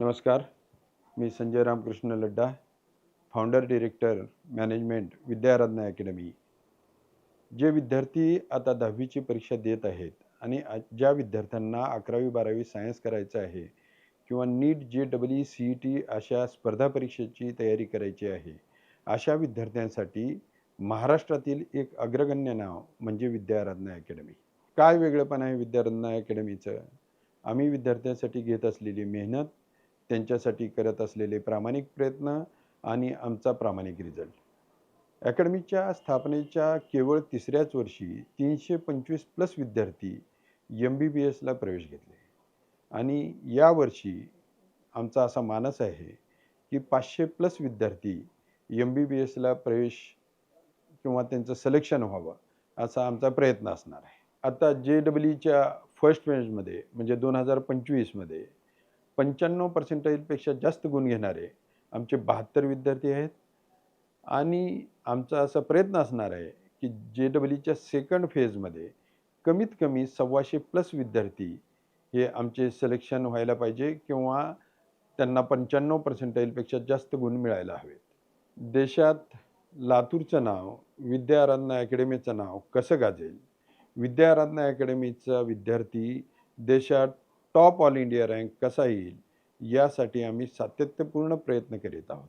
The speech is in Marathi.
नमस्कार. मी Sanjay Ramkrishna Ladda founder director management Vidyaradhana academy जे विद्यार्थी आता दहावीची परीक्षा देत आहेत आणि ज्या विद्यार्थ्यांना अकरावी बारावी सायन्स करायचं आहे किंवा NEET J double E C E T अशा स्पर्धा परीक्षेची तयारी करायची आहे अशा विद्यार्थ्यांसाठी महाराष्ट्रातील एक अग्रगण्य नाव म्हणजे विद्याराधना अकॅडमी काय वेगळंपण आहे विद्याराधना अकॅडमीचं आम्ही विद्यार्थ्यांसाठी घेत असलेली मेहनत त्यांच्यासाठी करत असलेले प्रामाणिक प्रयत्न आणि आमचा प्रामाणिक रिझल्ट अकॅडमीच्या स्थापनेच्या केवळ तिसऱ्याच वर्षी तीनशे पंचवीस प्लस विद्यार्थी एम बी बी एसला प्रवेश घेतले. आणि यावर्षी आमचा असा मानस आहे की पाचशे प्लस विद्यार्थी एम बी बी एसला प्रवेश किंवा त्यांचं सिलेक्शन व्हावं असा आमचा प्रयत्न असणार आहे. आता जे डब्ल्यूच्या फर्स्ट फेजमध्ये म्हणजे दोन हजार पंचवीसमध्ये पंच्याण्णव पर्सेंटाईलपेक्षा जास्त गुण घेणारे आमचे बहात्तर विद्यार्थी आहेत. आणि आमचा असा प्रयत्न असणार आहे की जे डब्ल्यूच्या सेकंड फेजमध्ये कमीत कमी सव्वाशे प्लस विद्यार्थी हे आमचे सिलेक्शन व्हायला पाहिजे किंवा त्यांना पंच्याण्णव पर्सेंटाईलपेक्षा जास्त गुण मिळायला हवेत. देशात लातूरचं नाव विद्याराधना अकॅडमीचं नाव कसं गाजेल? विद्याराधना अकॅडमीचा विद्यार्थी देशात टॉप ऑल इंडिया रँक कसा येईल यासाठी आम्ही सातत्यपूर्ण प्रयत्न करीत आहोत.